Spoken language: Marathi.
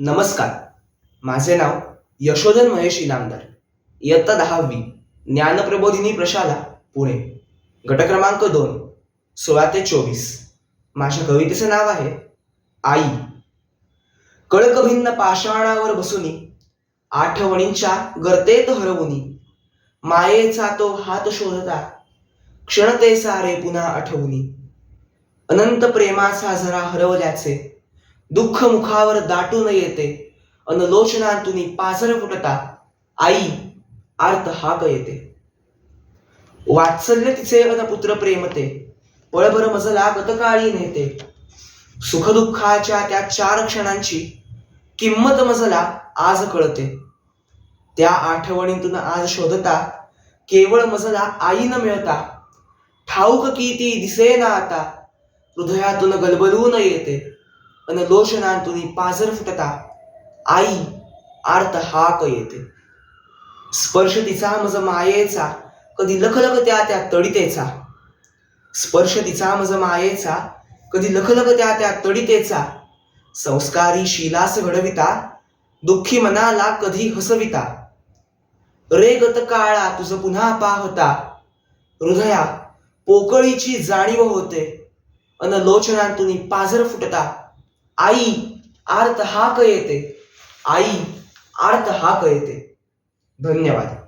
नमस्कार. माझे नाव यशोधन महेश इनामदार. इयत्ता दहावी ज्ञानप्रबोधिनी प्रशाला पुणे. गट क्रमांक दोन सोळा ते चोवीस. माझ्या कवितेचं नाव आहे आई. कळकभिन्न पाषाणावर बसुनी आठवणींच्या गर्तेत हरवुनी. मायेचा तो हात शोधता क्षणते सारे पुन्हा आठवुनी. अनंत प्रेमाचा झरा हरवल्याचे दुःख मुखावर दाटून येते. अन लोचनातून पाझर फुटता आई आर्त हाक येते. वात्सल्य तिचे अन पुत्र प्रेमते पळभर मजला गतकाळी नेते. सुखदुःखाच्या त्या चार क्षणांची किंमत मजला आज कळते. त्या आठवणीतून आज शोधता केवळ मजला आई न मिळता. ठाऊक की ती दिसे ना आता. हृदयातून गलबलून येते. अन लोचनांतून पाझर फुटता आई आर्त हाक येते स्पर्श तिचा मज मायेचा कधी लखलख त्या त्या तडितेचा स्पर्श तिचा मज मायेचा कधी लखलख त्या त्या तडितेचा संस्कारी शिलास घडविता दुःखी मनाला कधी हसविता रे गत काळा तुझ पुन्हा पाहता हृदया पोकळीची जाणीव होते अन लोचनांतून पाझर फुटता आई आर्त हाक येते. आई आर्त हाक येते. धन्यवाद.